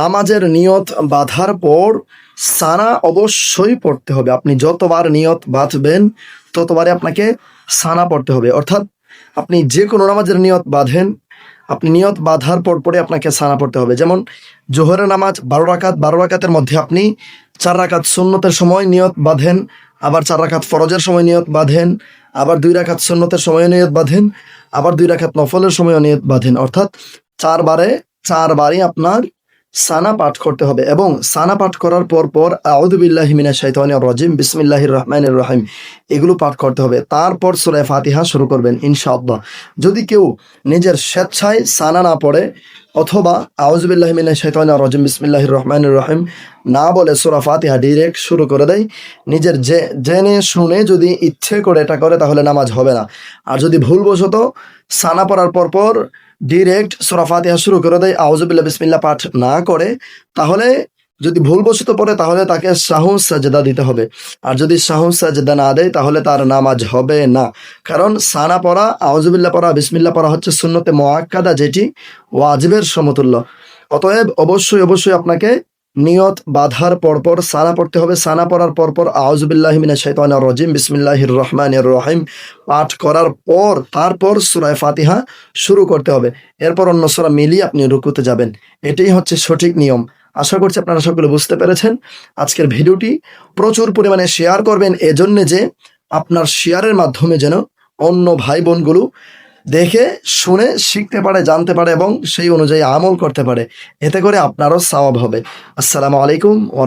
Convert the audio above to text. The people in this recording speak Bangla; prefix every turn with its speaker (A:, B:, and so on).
A: নামাজের নিয়ত বাঁধার পর সানা অবশ্যই পড়তে হবে। আপনি যতবার নিয়ত বাঁধবেন ততবারে আপনাকে সানা পড়তে হবে। অর্থাৎ আপনি যে কোনো নামাজের নিয়ত বাঁধেন, আপনি নিয়ত বাঁধার পর পরে আপনাকে সানা পড়তে হবে। যেমন জোহরের নামাজ বারো রাকাত, বারো রাকাতের মধ্যে আপনি চার রাকাত সুন্নতের সময় নিয়ত বাঁধেন, আবার চার রাকাত ফরজের সময় নিয়ত বাঁধেন, আবার দুই রাকাত সুন্নতের সময় নিয়ত বাঁধেন, আবার দুই রাকাত নফলের সময় নিয়ত বাঁধেন। অর্থাৎ চারবারে, চারবারই আপনার সানা পাঠ করতে হবে এবং সানা পাঠ করার পর পর আউদুবিল্লাহ মিনা শাইতানির রাজিম, বিসমিল্লাহির রহমানির রহিম, এগুলো পাঠ করতে হবে। তারপর সুরায় ফাতিহা শুরু করবেন ইনশাআল্লাহ। যদি কেউ নিজের স্বেচ্ছায় সানা না পড়ে অথবা আউজবিল্লাহমিল্লা মিনা রজম বিসমিল্লাহ রহমান রহিম, না বলে সুরা ফাতিহা ডিরেক্ট শুরু করে দেয়। নিজের যে জেনে শুনে যদি ইচ্ছে করে এটা করে, তাহলে নামাজ হবে না। আর যদি ভুলবশত সানা পড়ার পরপর পর ডিরেক্ট সুরা ফাতিহা শুরু করে দেয় আউজবিল্লা বিসমিল্লা পাঠ না করে, তাহলে যদি ভুলবশত পড়ে, তাহলে তাকে শাহু সাজদা দিতে হবে। আর যদি শাহু সাজদা না দেয়, তাহলে তার নামাজ হবে না। কারণ সানা পড়া আউজুবিল্লাহ পড়া, বিসমিল্লাহ পড়া হচ্ছে শূন্যতে মোয়াক্কাদা যেটি ওয়াজিবের সমতুল্য। অতএব অবশ্যই অবশ্যই আপনাকে নিয়ত বাধার পরপর সানা পড়তে হবে। সানা পড়ার পরপর আউজুবিল্লাহ মিনা শৈতানির রজিম, বিসমিল্লাহির রহমানির রহিম পাঠ করার পর, তারপর সুরায় ফাতিহা শুরু করতে হবে। এরপর অন্য সূরা মিলিয়ে আপনি রুকুতে যাবেন। এটাই হচ্ছে সঠিক নিয়ম। আশা করছি আপনারা সবগুলো বুঝতে পেরেছেন। আজকের ভিডিওটি প্রচুর পরিমাণে শেয়ার করবেন। এজন্য যে আপনার শেয়ারের মাধ্যমে যেন অন্য ভাই বোনগুলো দেখে, শুনে, শিখতে পারে, জানতে পারে এবং সেই অনুযায়ী আমল করতে পারে। এতে করে আপনারও সওয়াব হবে। আসসালামু আলাইকুম ও